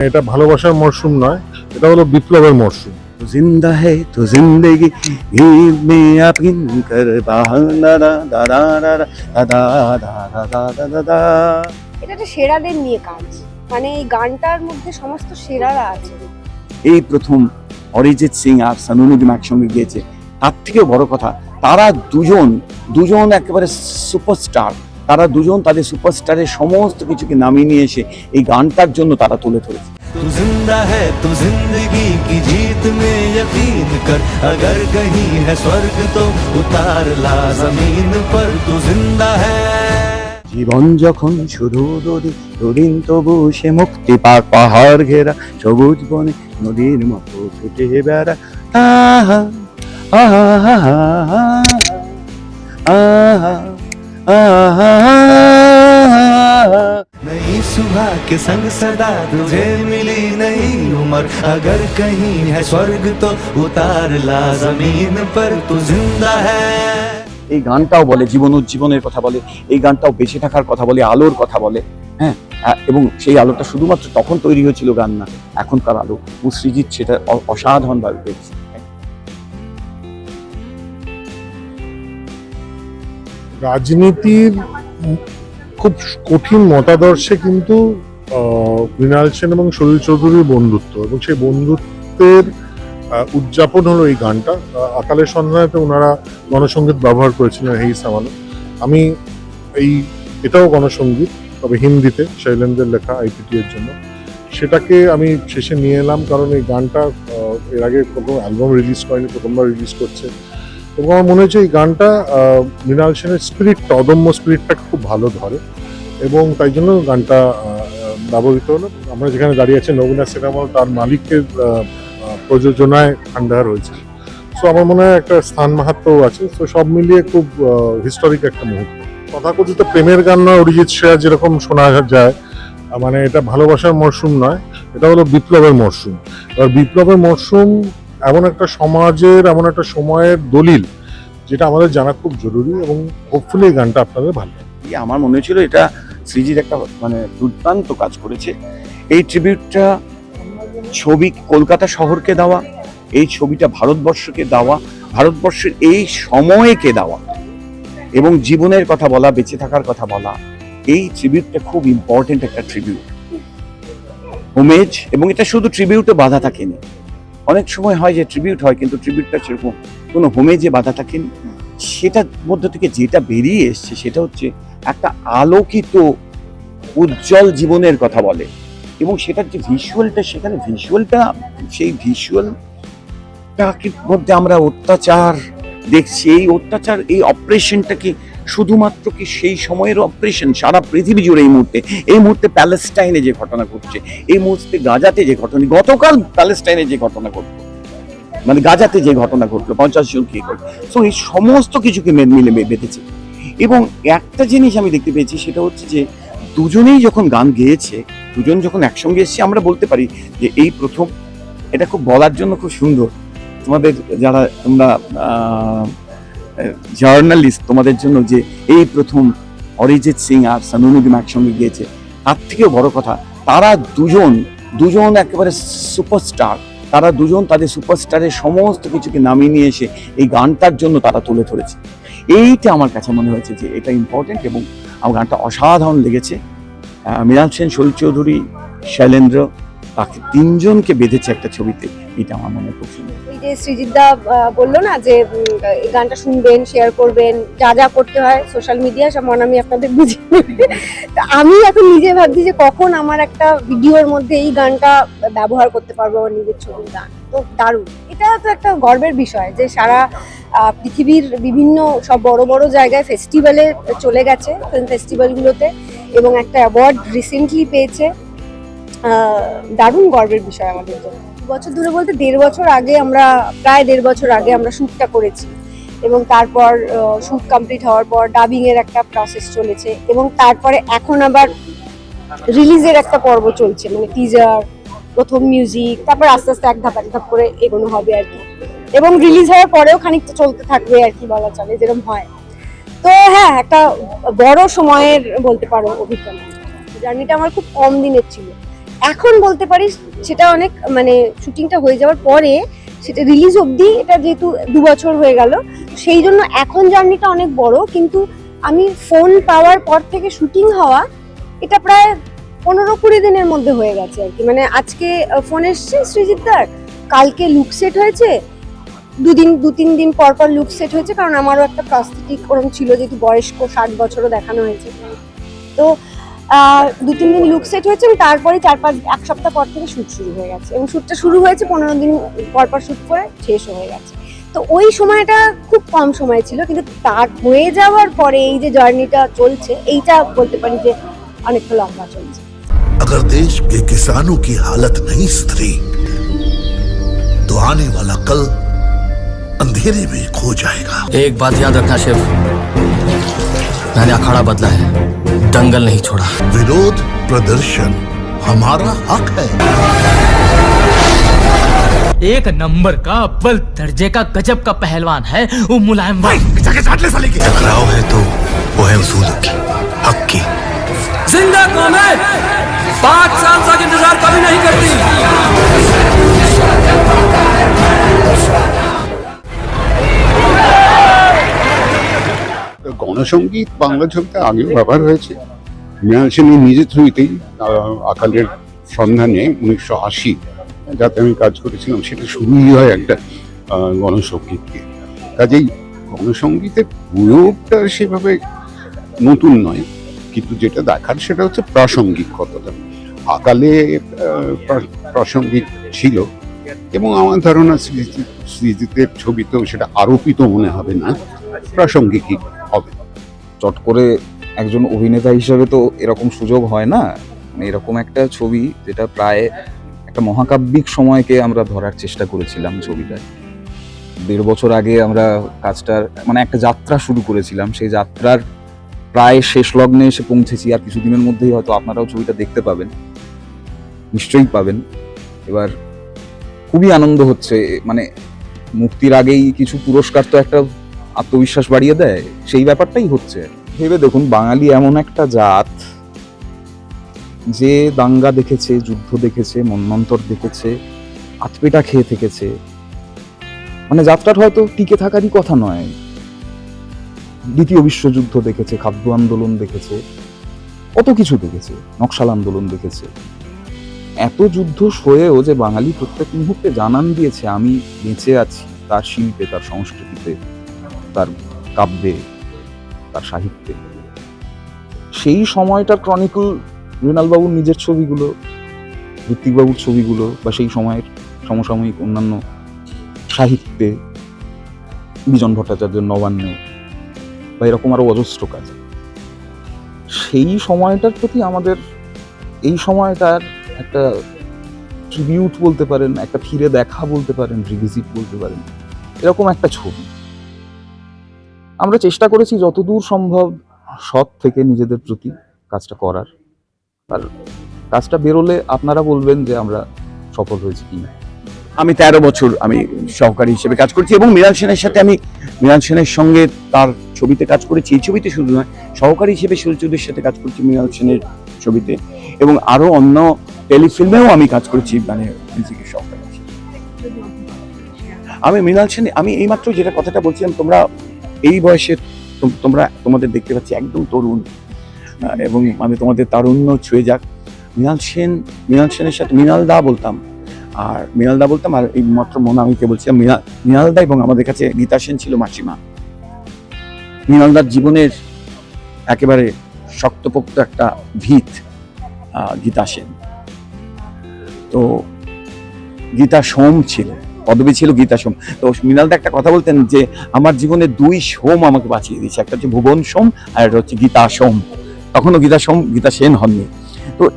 এটা ভালোবাসার মরশুম নয় এটা হলো বিপ্লবের মরশুম জিন্দা হে তো জিন্দেগি মে আপিন কর বাহানা দা দা দা দা দা দা দা দা এটা একটা সেরাদের নিয়ে কাজ মানে এই গানটার মধ্যে সমস্ত সেরারা আছে এই প্রথম অরিজিৎ সিং আর সানু নিগম একসঙ্গে গিয়েছে তার থেকেও বড় কথা তারা দুজন দুজন একেবারে সুপারস্টার তারা দুজন তাদের সুপারস্টারের সমস্ত কিছুকে নামিয়ে নিয়ে এসে এই গানটার জন্য তারা তুলে ধরেছে तू जिंदा है तो जिंदगी की जीत में यकीन कर अगर कहीं है स्वर्ग तो उतार ला जमीन पर तू जिंदा है জীবন যখন শুধু দড়ি দড়িন তবু সে মুক্তি পাক পাহাড় ঘেরা সবুজ বনে নদীর মতো ছুটে বেড়া আহা আহা আহা আহা আহা আহা नई सुबह के संग सदा तुझे मिली नई उम्र अगर कहीं है स्वर्ग तो उतार ला जमीन पर तू जिंदा है এই গানটাও বলে জীবন উজ্জীবনের কথা বলে এই গানটাও বেঁচে থাকার কথা বলে আলোর কথা বলে হ্যাঁ আহ, এবং সেই আলোটা শুধুমাত্র তখন তৈরি হয়েছিল গান না এখনকার আলো মুশ্রিজিৎ সেটা অ- অসাধারণভাবে পেয়েছে রাজনীতির খুব কঠিন মতাদর্শে কিন্তু মৃণাল সেন এবং সলিল চৌধুরীর বন্ধুত্ব এবং সেই বন্ধুত্বের উদযাপন হলো এই গানটা। আকালের সন্ধানেতে ওনারা গণসঙ্গীত ব্যবহার করেছিলেন হেই সামানো আমি এই, এটাও গণসঙ্গীত তবে হিন্দিতে, শৈলেন্দ্রের লেখা আইপিটি এর জন্য। সেটাকে আমি শেষে নিয়ে এলাম কারণ এই গানটা এর আগে কোনো অ্যালবাম রিলিজ করেনি, প্রথমবার রিলিজ করছে। এবং আমার মনে হচ্ছে এই গানটা মৃণাল সেনের স্পিরিটটা অদম্য স্পিরিটটা খুব ভালো ধরে। এবং তাই জন্য গানটা ব্যবহৃত হলো। আমরা যেখানে দাঁড়িয়ে আছি, নবীনা সিনেমা তার মালিকের প্রযোজনায় খান্ডার হয়েছে। সো আমার মনে হয় একটা স্থান মাহাত্মও আছে। সো সব মিলিয়ে খুব হিস্টোরিক একটা মুহূর্ত। তথাকথিত প্রেমের গান নয়, অরিজিৎ শ্রেয়া যেরকম শোনা যায় মানে এটা ভালোবাসার মরশুম নয়, এটা হলো বিপ্লবের মরশুম। এবার বিপ্লবের মরশুম এমন একটা সমাজের, এমন একটা সময়ের দলিল যেটা আমাদের জানা খুব জরুরি এবং হোপফুলি এই গানটা আপনাদের ভালো লাগবে। আমার মনে হয়েছিল এটা শ্রীজির একটা মানে দুর্দান্ত কাজ করেছে। এই ট্রিবিউটটা ছবি কলকাতা শহরকে দেওয়া, এই ছবিটা ভারতবর্ষকে দেওয়া, ভারতবর্ষের এই সময়কে দেওয়া এবং জীবনের কথা বলা, বেঁচে থাকার কথা বলা, এই ট্রিবিউটটা খুব ইম্পর্টেন্ট একটা ট্রিবিউট হোমেজ এবং এটা শুধু ট্রিবিউটে বাধা থাকেনি। অনেক সময় হয় যে ট্রিবিউট হয়, কিন্তু ট্রিবিউটটা সেরকম কোনো হোমে যে বাধা থাকেনি। সেটার মধ্যে থেকে যেটা বেরিয়ে এসছে সেটা হচ্ছে একটা আলোকিত, উজ্জ্বল জীবনের কথা বলে। এবং সেটার যে ভিজুয়ালটা সেখানে ভিজুয়ালটা সেই ভিজুয়ালটাকে মধ্যে আমরা অত্যাচার দেখছি। এই অত্যাচার, এই অপারেশনটা কি শুধুমাত্র কি সেই সময়ের অপারেশন সারা পৃথিবী জুড়ে এই মুহূর্তে? এই মুহূর্তে প্যালেস্টাইনে যে ঘটনা ঘটছে, এই মুহূর্তে গাজাতে যে ঘটনা, গতকাল প্যালেস্টাইনে যে ঘটনা ঘটলো মানে গাজাতে যে ঘটনা ঘটলো, পঞ্চাশ জন কি করল সো এই সমস্ত কিছুকে মিলে বেঁধেছে। এবং একটা জিনিস আমি দেখতে পেয়েছি, সেটা হচ্ছে যে দুজনেই যখন গান গেয়েছে, দুজন যখন একসঙ্গে এসেছে, আমরা বলতে পারি যে এই প্রথম, এটা খুব বলার জন্য খুব সুন্দর। তোমাদের যারা তোমরা জার্নালিস্ট তোমাদের জন্য যে এই প্রথম অরিজিৎ সিং আর সানু নিগম একসঙ্গে গিয়েছে, তার থেকেও বড় কথা, তারা দুজন দুজন একেবারে সুপারস্টার, তারা দুজন তাদের সুপারস্টারের সমস্ত কিছুকে নামিয়ে নিয়ে এসে এই গানটার জন্য তারা তুলে ধরেছে। এইটা আমার কাছে মনে হয়েছে যে এটা ইম্পর্টেন্ট এবং আমার গানটা অসাধারণ লেগেছে। মৃণাল সেন, শৈল চৌধুরী, শৈলেন্দ্র তাকে তিনজনকে বেঁধেছে একটা ছবিতে এটা আমার মনে খুব যে সৃজিতদা আহ, বলল না যে গানটা শুনবেন শেয়ার করবেন যা যা করতে হয় সোশ্যাল মিডিয়া সব আমি আপনাদের বুঝিয়ে। তা আমি এখন নিজে ভাবছি যে কখন আমার একটা ভিডিওর মধ্যে এই গানটা ব্যবহার করতে পারব আমার নিজের ছবির গান। তো দারুণ। এটা তো একটা গর্বের বিষয় যে সারা পৃথিবীর বিভিন্ন সব বড় বড় জায়গায় ফেস্টিভ্যালে চলে গেছে ফিল্ম ফেস্টিভ্যালগুলোতে এবং একটা অ্যাওয়ার্ড রিসেন্টলি পেয়েছে। দারুণ গর্বের বিষয় আমাদের জন্য। বছর ধরে বলতে দেড় বছর আগে আমরা, প্রায় দেড় বছর আগে আমরা শ্যুটটা করেছি এবং তারপর শ্যুট কমপ্লিট হওয়ার পর ডাবিং এর একটা প্রসেস চলেছে এবং তারপরে এখন আবার রিলিজের একটা পর্ব চলছে মানে টিজার প্রথম মিউজিক তারপর আস্তে আস্তে এক ধাপ এক ধাপ করে এগোনো হবে আর কি। এবং রিলিজ হওয়ার পরেও খানিকটা চলতে থাকবে আর কি বলা চলে, যেরকম হয়। তো হ্যাঁ একটা বড় সময়ের বলতে পারো অভিজ্ঞতা। জার্নিটা আমার খুব কম দিনের ছিল। এখন বলতে পারিস সেটা অনেক মানে শুটিংটা হয়ে যাওয়ার পরে সেটা রিলিজ অবধি এটা যেহেতু দু বছর হয়ে গেল, সেই জন্য এখন জার্নিটা অনেক বড়। কিন্তু আমি ফোন পাওয়ার পর থেকে শুটিং হওয়া এটা প্রায় পনেরো কুড়ি দিনের মধ্যে হয়ে গেছে আর কি। মানে আজকে ফোন এসছে সৃজিতদার কালকে লুক সেট হয়েছে, দুদিন, দু তিন দিন পর পর লুক সেট হয়েছে, কারণ আমারও একটা প্রস্থেটিক ওরম ছিল যেহেতু বয়স্ক, ষাট বছরও দেখানো হয়েছে। তো দু তিন দিন লুক সেট হয়েছে এবং তারপরে চার পাঁচ এক সপ্তাহ পর থেকে শ্যুট শুরু হয়ে গেছে এবং শ্যুটটা শুরু হয়েছে পনেরো দিন পর পর শ্যুট করে শেষও হয়ে গেছে তো ওই সময়টা খুব কম সময় ছিল কিন্তু তার হয়ে যাওয়ার পরে এই যে জার্নিটা চলছে এইটা বলতে পারি যে অনেকটা লম্বা চলছে अगर देश के किसानों की हालत नहीं सुधरी तो आने वाला कल अंधेरे में खो जाएगा एक बात याद रखना शेफ मैंने अखाड़ा बदला है दंगल नहीं छोड़ा। विरोध प्रदर्शन हमारा हक है। एक नंबर का अव्वल दर्जे का गजब का पहलवान है वो मुलायम भाई टकराव है तो वो है उसूलों की हक की। ज़िंदा कौन है? पाँच साल तक इंतज़ार कभी नहीं करती। গণসঙ্গীত বাংলা ছবিতে আগেও ব্যবহার হয়েছে। মৃণাল সেনের নিজের থ্রুতেই আকালের সন্ধানে উনিশশো আশি যাতে আমি কাজ করেছিলাম সেটা শুরুই হয় একটা আহ, গণসঙ্গীত দিয়ে কাজেই গণসঙ্গীতের প্রয়োগটা সেভাবে নতুন নয় কিন্তু যেটা দেখার সেটা হচ্ছে প্রাসঙ্গিক কতটা। আকালে প্রাসঙ্গিক ছিল এবং আমার ধারণা সৃজিতের ছবিতেও সেটা আরোপিত মনে হবে না প্রাসঙ্গিকই। চট করে একজন অভিনেতা হিসেবে তো এরকম সুযোগ হয় না। মানে এরকম একটা ছবি যেটা প্রায় একটা মহাকাব্যিক সময়কে আমরা ধরার চেষ্টা করেছিলাম ছবিটায় দেড় বছর আগে আমরা কাজটার মানে একটা যাত্রা শুরু করেছিলাম। সেই যাত্রার প্রায় শেষ লগ্নে এসে পৌঁছেছি। আর কিছুদিনের মধ্যেই হয়তো আপনারাও ছবিটা দেখতে পাবেন। নিশ্চয়ই পাবেন। এবার খুবই আনন্দ হচ্ছে। মানে মুক্তির আগেই কিছু পুরস্কার তো একটা আত্মবিশ্বাস বাড়িয়ে দেয়, সেই ব্যাপারটাই হচ্ছে। ভেবে দেখুন, বাঙালি এমন একটা জাত যে দাঙ্গা দেখেছে, যুদ্ধ দেখেছে মন্বন্তর দেখেছে, আতপেটা খেয়ে থেকেছে। মানে যাত্রার হয়তো টিকে থাকারই কথা নয়। দ্বিতীয় বিশ্বযুদ্ধ দেখেছে, খাদ্য আন্দোলন দেখেছে, কত কিছু দেখেছে, নকশাল আন্দোলন দেখেছে। এত যুদ্ধ সয়েও যে বাঙালি প্রত্যেক মুহূর্তে জানান দিয়েছে, আমি বেঁচে আছি, তার শিল্পে, তার সংস্কৃতিতে। তার কাব্যে, তার সাহিত্যে। সেই সময়টার ক্রনিকল মৃণালবাবুর নিজের ছবিগুলো, ঋত্বিকবাবুর ছবিগুলো বা সেই সময়ের সমসাময়িক অন্যান্য সাহিত্যে বিজন ভট্টাচার্যের নবান্নে বা এরকম আরও অজস্র কাজ। সেই সময়টার প্রতি আমাদের এই সময়টার একটা ট্রিবিউট বলতে পারেন, একটা ফিরে দেখা বলতে পারেন রিভিজিট বলতে পারেন, এরকম একটা ছবি। আমরা চেষ্টা করেছি যতদূর সম্ভব সৎ থেকে নিজেদের প্রতি কাজটা করার। আর কাজটা বেরোলে আপনারা বলবেন যে আমরা সফল হয়েছি কি না আমি তেরো বছর আমি সহকারী হিসেবে কাজ করছি এবং মৃণাল সেনের সাথে আমি মৃণাল সেনের সঙ্গে তার ছবিতে কাজ করেছি। এই ছবিতে শুধু নয়, সহকারী হিসেবে শিলচুদের সাথে কাজ করছি মৃণাল সেনের ছবিতে। এবং আরও অন্য টেলিফিল্মেও আমি কাজ করেছি মানে মিউজিকের সহকারী। আমি মৃণাল সেন, আমি এইমাত্র যেটা কথাটা বলছিলাম, তোমরা এই বয়সে তোম- তোমরা, তোমাদের দেখতে পাচ্ছি একদম তরুণ। এবং আমি তোমাদের তারুণ্য ছুঁয়ে যাক। মৃণাল সেন মৃণাল সেনের সাথে মৃণাল দা বলতাম। আর মৃণালদা বলতাম, আর এই মাত্র মনে আমি কে বলছিলাম মৃণাল মৃণালদা এবং আমাদের কাছে গীতা সেন ছিল মাসিমা। মৃণালদার জীবনের একেবারে শক্তপোক্ত একটা ভিত গীতা সেন। তো গীতা সোম ছিল। পদবী ছিল গীতা সোম। তো মৃণালদা একটা কথা বলতেন যে, আমার জীবনে দুই সোম আমাকে বাঁচিয়ে দিয়েছে। একটা হচ্ছে ভুবন সোম আর একটা হচ্ছে গীতা সোম। তখনও গীতা সোম, গীতা সেন হননি। তো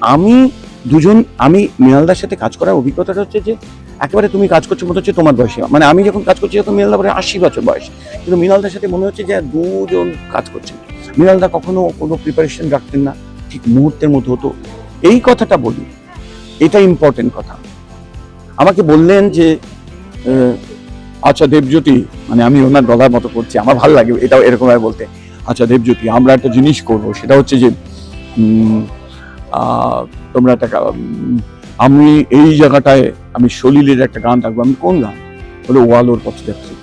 আমি দুজন, আমি মৃণালদার সাথে কাজ করার অভিজ্ঞতাটা হচ্ছে যে, একেবারে তুমি কাজ করছ মনে হচ্ছে তোমার বয়সে। মানে আমি যখন কাজ করছি তখন মৃণালদা পরে আশি বছর বয়স। কিন্তু মৃণালদার সাথে মনে হচ্ছে যে, দুজন কাজ করছেন মৃণালদা কখনো কোনো প্রিপারেশন রাখতেন না। ঠিক মুহূর্তের মতো হতো। এই কথাটা বলি। এটা ইম্পর্টেন্ট কথা। আমাকে বললেন যে আচ্ছা দেবজ্যোতি মানে আমি ওনার গলার মতো করছি, আমার ভালো লাগে এটাও এরকম বলতে। আচ্ছা দেবজ্যোতি, আমরা একটা জিনিস করব, সেটা হচ্ছে যে তোমরা একটা আমি এই জায়গাটায় আমি সলিলের একটা গান থাকব আমি কোন গান? বলে, ওয়ালোর পথ যাচ্ছি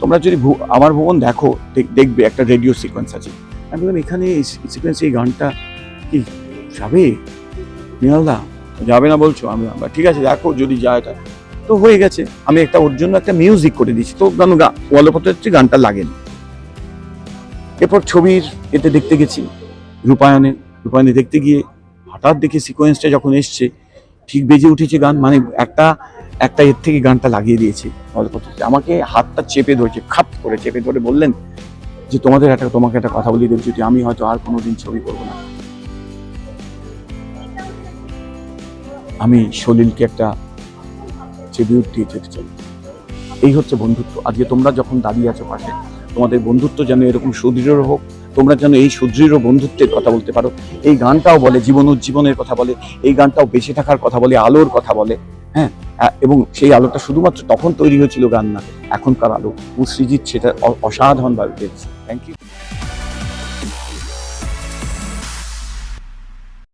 তোমরা যদি আমার ভুবন দেখো দেখ- দেখবে, একটা রেডিও সিকোয়েন্স আছে। আমি বললাম, এখানে এই সিকোয়েন্সে এই গানটা কি যাবে? মৃণালদা যাবে না বলছো? আমি ঠিক আছে, দেখো যদি যায় তা তো হয়ে গেছে। আমি একটা ওর জন্য একটা মিউজিক করে দিচ্ছি তো গান ওয়ালোপথে হচ্ছে গানটা লাগেনি। এরপর ছবির এতে দেখতে গেছি রূপায়ণে রূপায়ণে দেখতে গিয়ে হঠাৎ দেখে সিকোয়েন্সটা যখন এসছে, ঠিক বেজে উঠেছে গান মানে একটা একটা এর থেকে গানটা লাগিয়ে দিয়েছে ওয়ালোপথে আমাকে হাতটা চেপে ধরেছে, খাপ করে চেপে ধরে বললেন যে, তোমাদের একটা, তোমাকে একটা কথা বলি দেব, যদি আমি হয়তো আর কোনোদিন ছবি করব না। আমি সলিলকে একটা ট্রিবিউট দিয়ে যেতে চাই। এই হচ্ছে বন্ধুত্ব। আজকে তোমরা যখন দাঁড়িয়ে আছো পাশে, তোমাদের বন্ধুত্ব যেন এরকম সুদৃঢ় হোক, তোমরা যেন এই সুদৃঢ় বন্ধুত্বের কথা বলতে পারো। এই গানটাও বলে, জীবন উজ্জীবনের কথা বলে, এই গানটাও বেঁচে থাকার কথা বলে, আলোর কথা বলে হ্যাঁ? এবং সেই আলোটা শুধুমাত্র তখন তৈরি হয়েছিল গান না, এখনকার আলো। ও সৃজিৎ সেটা অসাধারণভাবে পেয়েছে। Thank you